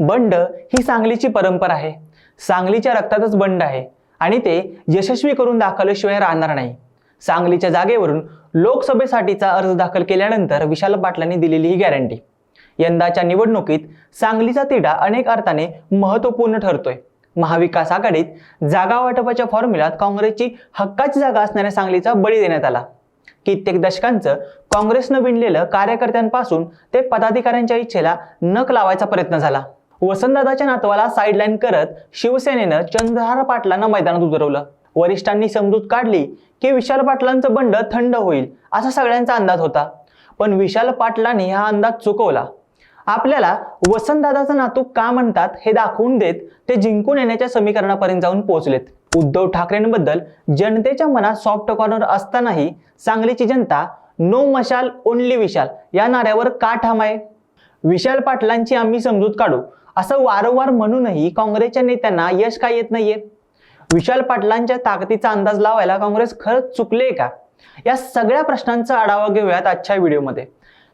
बंड ही सांगलीची परंपरा आहे. सांगलीच्या रक्तातच बंड आहे आणि ते यशस्वी करून दाखवल्याशिवाय राहणार नाही. सांगलीच्या जागेवरून लोकसभेसाठीचा अर्ज दाखल केल्यानंतर विशाल पाटलांनी दिलेली ही गॅरंटी यंदाच्या निवडणुकीत सांगलीचा तिढा अनेक अर्थाने महत्त्वपूर्ण ठरतोय. महाविकास आघाडीत जागा वाटपाच्या फॉर्म्युलात काँग्रेसची हक्काची जागा असणाऱ्या सांगलीचा बळी देण्यात आला. कित्येक दशकांचं काँग्रेसनं विणलेलं कार्यकर्त्यांपासून ते पदाधिकाऱ्यांच्या इच्छेला नख लावायचा प्रयत्न झाला. वसंतदादाच्या नातवाला साईडलाईन करत शिवसेनेनं चंद्रहार पाटलांना मैदानात उतरवलं. वरिष्ठांनी समजूत काढली की विशाल पाटलांचं बंड थंड होईल असा सगळ्यांचा अंदाज होता. पण विशाल पाटलांनी हा अंदाज चुकवला. आपल्याला वसंतदादाचा नातू का म्हणतात हे दाखवून देत ते जिंकून येण्याच्या समीकरणापर्यंत जाऊन पोहोचलेत. उद्धव ठाकरेंबद्दल जनतेच्या मनात सॉफ्ट कॉर्नर असतानाही सांगलीची जनता नो मशाल ओनली विशाल या नाऱ्यावर का ठाम आहे? विशाल पाटलांची आम्ही समजूत काढू. असं वारंवार म्हणूनही काँग्रेसच्या नेत्यांना यश काय येत नाहीये? विशाल पाटलांच्या ताकदीचा अंदाज लावायला काँग्रेस खरंच चुकले का? या सगळ्या प्रश्नांचा आढावा घेऊयात आजच्या व्हिडिओमध्ये.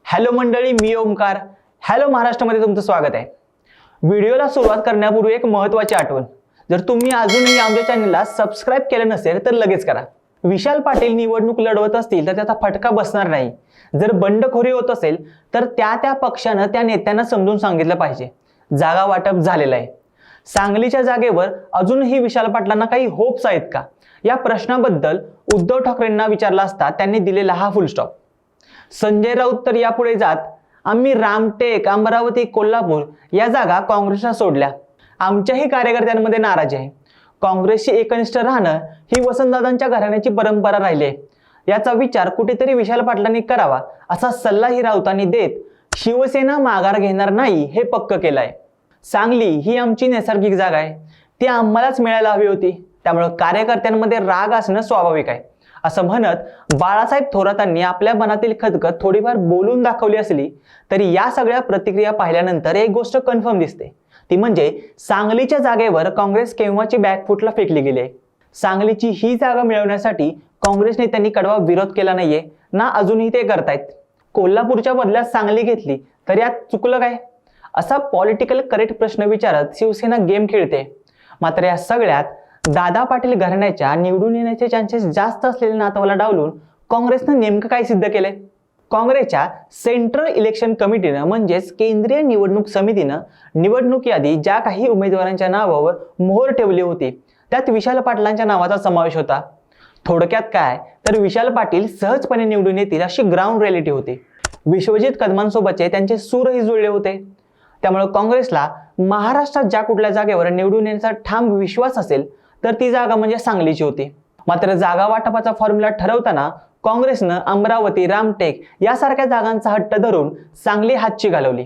हॅलो मंडळी मी ओमकार हॅलो महाराष्ट्रामध्ये तुमचं स्वागत आहे. व्हिडिओला सुरुवात करण्यापूर्वी एक महत्त्वाची आठवण. जर तुम्ही अजूनही आमच्या चॅनलला सबस्क्राईब केलं नसेल तर लगेच करा. विशाल पाटील निवडणूक लढवत असतील तर त्याचा फटका बसणार नाही. जर बंडखोरी होत असेल तर त्या त्या पक्षानं त्या नेत्यांना समजून सांगितलं पाहिजे. जागा वाटप झालेलं आहे. सांगलीच्या जागेवर अजूनही विशाल पाटलांना काही होप्स आहेत का? या प्रश्नाबद्दल उद्धव ठाकरेंना विचारला असता त्यांनी दिलेला हा फुल स्टॉप संजय राऊत तर यापुढे जात आम्ही रामटेक अमरावती कोल्हापूर या जागा काँग्रेसला सोडल्या. आमच्याही कार्यकर्त्यांमध्ये नाराजी आहे. काँग्रेसशी एकनिष्ठ राहणं ही वसंतदादांच्या घराण्याची परंपरा राहिली आहे. याचा विचार कुठेतरी विशाल पाटलांनी करावा असा सल्लाही राऊतांनी देत शिवसेना माघार घेणार नाही हे पक्क केलंय. सांगली ही आमची नैसर्गिक जागा आहे. ती आम्हालाच मिळायला हवी होती. त्यामुळं कार्यकर्त्यांमध्ये राग असणं स्वाभाविक आहे. असं म्हणत बाळासाहेब थोरातांनी आपल्या मनातील खदखत थोडीफार बोलून दाखवली असली तरी या सगळ्या प्रतिक्रिया पाहिल्यानंतर एक गोष्ट कन्फर्म दिसते. ती म्हणजे सांगलीच्या जागेवर काँग्रेस केव्हाची बॅकफुटला फेकली गेली आहे? सांगलीची ही जागा मिळवण्यासाठी काँग्रेस नेत्यांनी कडवा विरोध केला नाहीये. ना अजूनही ते करतायत. कोल्हापूरच्या बदल्यात सांगली घेतली तर यात चुकलं काय? असा पॉलिटिकल करेक्ट प्रश्न विचारत शिवसेना गेम खेळते. मात्र या सगळ्यात दादा पाटील घराण्याच्या निवडून येण्याचे चान्सेस जास्त असलेल्या नातवाला डावलून काँग्रेसनं नेमकं काय सिद्ध केलंय? काँग्रेसच्या सेंट्रल इलेक्शन कमिटीनं म्हणजेच केंद्रीय निवडणूक समितीनं निवडणूक यादी ज्या काही उमेदवारांच्या नावावर मोहर ठेवली होती त्यात विशाल पाटलांच्या नावाचा समावेश होता. थोडक्यात काय? तर विशाल पाटील सहजपणे निवडून येतील अशी ग्राउंड रियालिटी होती. विश्वजित कदमांसोबतचे त्यांचे सूरही जुळले होते. त्यामुळे काँग्रेसला महाराष्ट्रात ज्या कुठल्या जागेवर निवडून येण्याचा ठाम विश्वास असेल तर ती जागा म्हणजे सांगलीची होती. मात्र जागा वाटपाचा फॉर्म्युला ठरवताना काँग्रेसनं अमरावती रामटेक यासारख्या जागांचा हट्ट धरून सांगली हातची घालवली.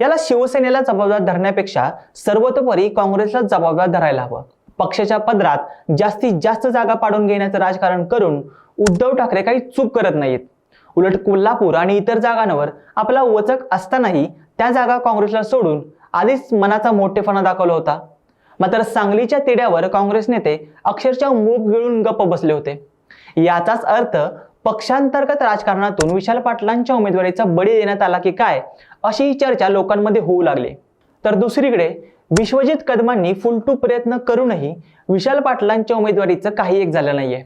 याला शिवसेनेला जबाबदार धरण्यापेक्षा सर्वतोपरी काँग्रेसला जबाबदार धरायला हवं. पक्षाच्या पदरात जास्तीत जास्त जागा पाडून घेण्याचं राजकारण करून उद्धव ठाकरे काही चूक करत नाहीत. उलट कोल्हापूर आणि इतर जागांवर आपला वचक असतानाही त्या जागा काँग्रेसला सोडून आधीच मनाचा मोठेपणा दाखवला होता. मात्र सांगलीच्या तिड्यावर काँग्रेस नेते अक्षरशः मूग गिळून गप्प बसले होते. याचाच अर्थ पक्षांतर्गत राजकारणातून विशाल पाटलांच्या उमेदवारीचा बळी देण्यात आला की काय अशी ही चर्चा लोकांमध्ये होऊ लागली. तर दुसरीकडे विश्वजित कदमांनी फुलटू प्रयत्न करूनही विशाल पाटलांच्या उमेदवारीचं काही एक झालं नाहीये.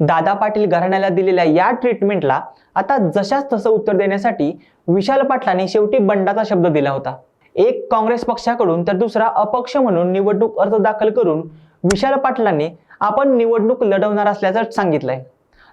दादा पाटील घराण्याला दिलेल्या या ट्रीटमेंटला आता जशाच तसं उत्तर देण्यासाठी विशाल पाटलांनी शेवटी बंडाचा शब्द दिला होता. एक काँग्रेस पक्षाकडून तर दुसरा अपक्ष म्हणून निवडणूक अर्ज दाखल करून विशाल पाटलांनी आपण निवडणूक लढवणार असल्याचं सांगितलंय.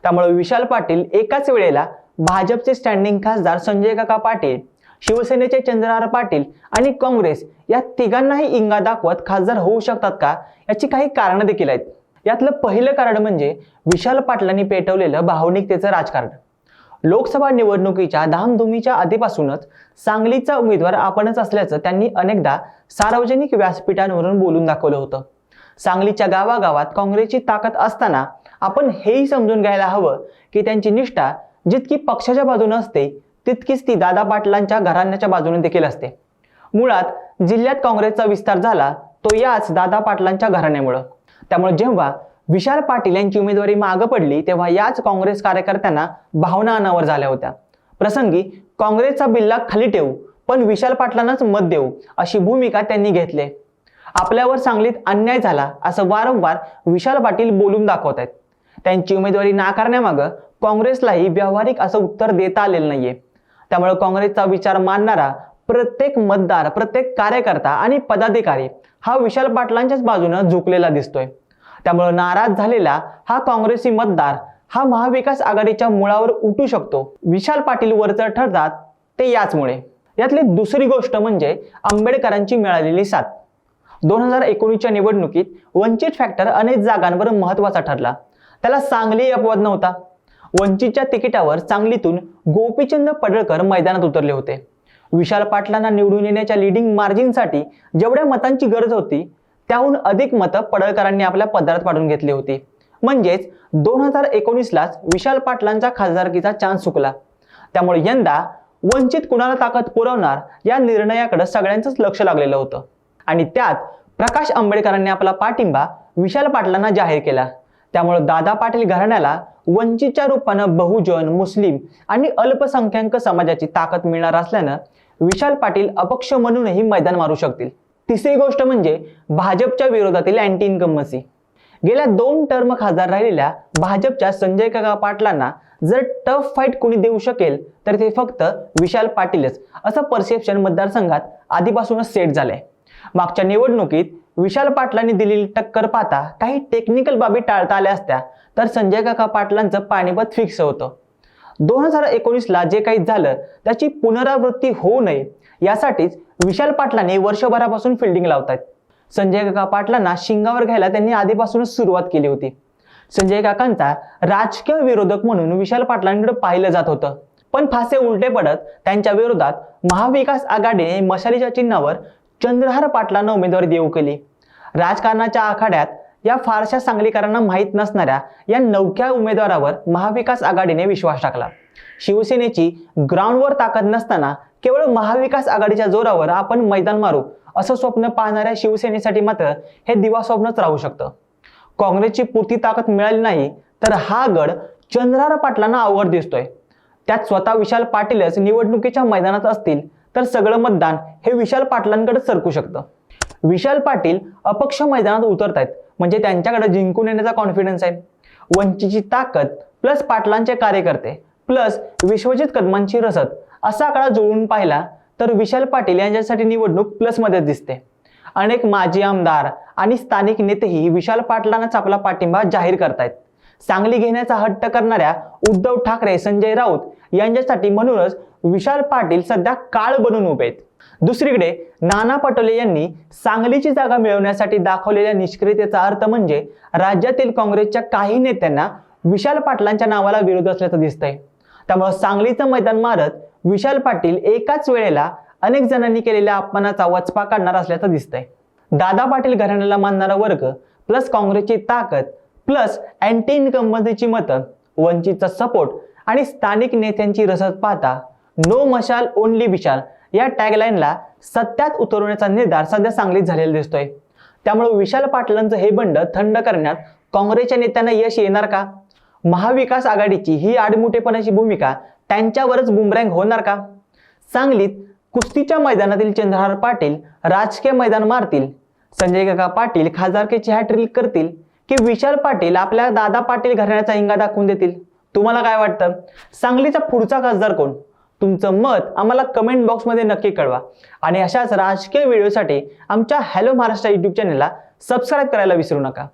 त्यामुळे विशाल पाटील एकाच वेळेला भाजपचे स्टँडिंग खासदार संजय काका पाटील शिवसेनेचे चंद्रहार पाटील आणि काँग्रेस या तिघांनाही इंगा दाखवत खासदार होऊ शकतात का याची काही कारणं देखील आहेत. यातलं पहिलं कारण म्हणजे विशाल पाटलांनी पेटवलेलं भावनिकतेचं राजकारण. लोकसभा निवडणुकीच्या धामधुमीच्या आधीपासूनच सांगलीचा उमेदवार आपणच असल्याचं त्यांनी अनेकदा सार्वजनिक व्यासपीठांवरून बोलून दाखवलं होतं. सांगलीच्या गावागावात काँग्रेसची ताकद असताना आपण हेही समजून घ्यायला हवं की त्यांची निष्ठा जितकी पक्षाच्या बाजूने असते तितकीच ती दादा पाटलांच्या घराण्याच्या बाजूने देखील असते. मुळात जिल्ह्यात काँग्रेसचा विस्तार झाला तो याच दादा पाटलांच्या घराण्यामुळं. त्यामुळे जेव्हा विशाल पाटील यांची उमेदवारी मागं पडली तेव्हा याच काँग्रेस कार्यकर्त्यांना भावना अनावर झाल्या होत्या. प्रसंगी काँग्रेसचा बिल्ला खाली ठेवू पण विशाल पाटलांनाच मत देऊ अशी भूमिका त्यांनी घेतली. आपल्यावर सांगलीत अन्याय झाला असं वारंवार विशाल पाटील बोलून दाखवत आहेत. त्यांची उमेदवारी नाकारण्यामागं काँग्रेसलाही व्यावहारिक असं उत्तर देता आलेलं नाहीये. त्यामुळे काँग्रेसचा विचार मानणारा प्रत्येक मतदार प्रत्येक कार्यकर्ता आणि पदाधिकारी हा विशाल पाटलांच्याच बाजूनं झुकलेला दिसतोय. त्यामुळे नाराज झालेला हा काँग्रेसी मतदार हा महाविकास आघाडीच्या मुळावर उठू शकतो. विशाल पाटील वरचढ ठरतात ते याचमुळे. यातली दुसरी गोष्ट म्हणजे आंबेडकरांची मिळालेली साथ. दोन हजार एकोणीसच्या निवडणुकीत वंचित फॅक्टर अनेक जागांवर महत्त्वाचा ठरला. त्याला सांगली अपवाद नव्हता. वंचितच्या तिकिटावर सांगलीतून गोपीचंद पडळकर मैदानात उतरले होते. विशाल पाटलांना निवडून येण्याच्या लिडिंग मार्जिनसाठी जेवढ्या मतांची गरज होती त्याहून अधिक मतं पडळकरांनी आपल्या पदरात पाडून घेतली होती. म्हणजेच दोन हजार एकोणीसलाच विशाल पाटलांचा खासदारकीचा चान्स चुकला. त्यामुळे यंदा वंचित कुणाला ताकद पुरवणार या निर्णयाकडे सगळ्यांचंच लक्ष लागलेलं होतं. आणि त्यात प्रकाश आंबेडकरांनी आपला पाठिंबा विशाल पाटलांना जाहीर केला. त्यामुळे दादा पाटील घराण्याला वंचितच्या रूपानं बहुजन मुस्लिम आणि अल्पसंख्याक समाजाची ताकद मिळणार असल्यानं विशाल पाटील अपक्ष म्हणूनही मैदान मारू शकतील. तिसरी गोष्ट म्हणजे भाजपच्या विरोधातील अँटी इन्कमसी गेल्या दोन टर्म खासदार राहिलेल्या भाजपच्या संजय काका पाटलांना जर टफ फाईट कोणी देऊ शकेल तर ते फक्त विशाल पाटीलच. असं परसेप्शन मतदारसंघात आधीपासूनच सेट झालंय. मागच्या निवडणुकीत विशाल पाटलांनी दिलेली टक्कर पाहता काही टेक्निकल बाबी टाळता आल्या असत्या तर संजय काका पाटलांचं पाणीपत फिक्स होतं. दोन हजार एकोणीसला जे काही झालं त्याची पुनरावृत्ती होऊ नये यासाठीच विशाल पाटलांनी वर्षभरापासून फिल्डिंग लावतायत. संजय काका पाटलांना शिंगावर घ्यायला त्यांनी आधीपासूनच सुरुवात केली होती. संजय काकांचा राजकीय विरोधक म्हणून विशाल पाटलांकडे पाहिलं जात होतं. पण फासे उलटे पडत त्यांच्या विरोधात महाविकास आघाडीने मशालीच्या चिन्हावर चंद्रहार पाटलांना उमेदवारी देऊ केली. राजकारणाच्या आखाड्यात या फारशा सांगलीकरांना माहीत नसणाऱ्या या नवख्या उमेदवारावर महाविकास आघाडीने विश्वास टाकला. शिवसेनेची ग्राउंडवर ताकद नसताना केवळ महाविकास आघाडीच्या जोरावर आपण मैदान मारू असं स्वप्न पाहणाऱ्या शिवसेनेसाठी मात्र हे दिवा स्वप्नच राहू शकतं. काँग्रेसची पुरती ताकद मिळाली नाही तर हा गड चंद्रार पाटलांना अवघड दिसतोय. त्यात स्वतः विशाल पाटीलच निवडणुकीच्या मैदानात असतील तर सगळं मतदान हे विशाल पाटलांकडे सरकू शकतं. विशाल पाटील अपक्ष मैदानात उतरत आहेत म्हणजे त्यांच्याकडे जिंकून येण्याचा कॉन्फिडन्स आहे. वंचितची ताकद प्लस पाटलांचे कार्यकर्ते प्लस विश्वजित कदमांची रसद असा आकडा जुळून पाहिला तर विशाल पाटील यांच्यासाठी निवडणूक प्लसमध्ये दिसते. अनेक माजी आमदार आणि स्थानिक नेतेही विशाल पाटलांनाच आपला पाठिंबा जाहीर करतायत. सांगली घेण्याचा हट्ट करणाऱ्या उद्धव ठाकरे संजय राऊत यांच्यासाठी म्हणूनच विशाल पाटील सध्या काळ बनून उभे आहेत. दुसरीकडे नाना पटोले यांनी सांगलीची जागा मिळवण्यासाठी दाखवलेल्या निष्क्रियतेचा अर्थ म्हणजे राज्यातील काँग्रेसच्या काही नेत्यांना विशाल पाटलांच्या नावाला विरोध असल्याचं दिसतंय. त्यामुळे सांगलीचं मैदान मारत विशाल पाटील एकाच वेळेला अनेक जणांनी केलेल्या अपमानाचा वचपा काढणार असल्याचं दिसतंय. दादा पाटील घराण्याला मानणारा वर्ग प्लस काँग्रेसची ताकद प्लस अँटी इन्कमबंदीची मतं वंचितचा सपोर्ट आणि स्थानिक नेत्यांची रसद पाहता नो मशाल ओनली विशाल या टॅगलाईनला सत्यात उतरवण्याचा निर्धार सध्या सांगलीत झालेला दिसतोय. त्यामुळे विशाल पाटलांचं हे बंड थंड करण्यात काँग्रेसच्या नेत्यांना यश येणार का? महाविकास आघाडीची ही आडमुठेपणाची भूमिका त्यांच्यावरच बुमरँग होणार का? सांगलीत कुस्तीच्या मैदानातील चंद्रहार पाटील राजकीय मैदान मारतील. संजय काका पाटील खासदारकीची हॅट्रिक करतील की विशाल पाटील आपल्या दादा पाटील घराण्याचा हिंगा दाखवून देतील? तुम्हाला काय वाटतं? सांगलीचा पुढचा खासदार कोण? तुमचं मत आम्हाला कमेंट बॉक्समध्ये नक्की कळवा. आणि अशाच राजकीय व्हिडिओसाठी आमच्या हॅलो महाराष्ट्र यूट्यूब चॅनलला सबस्क्राईब करायला विसरू नका.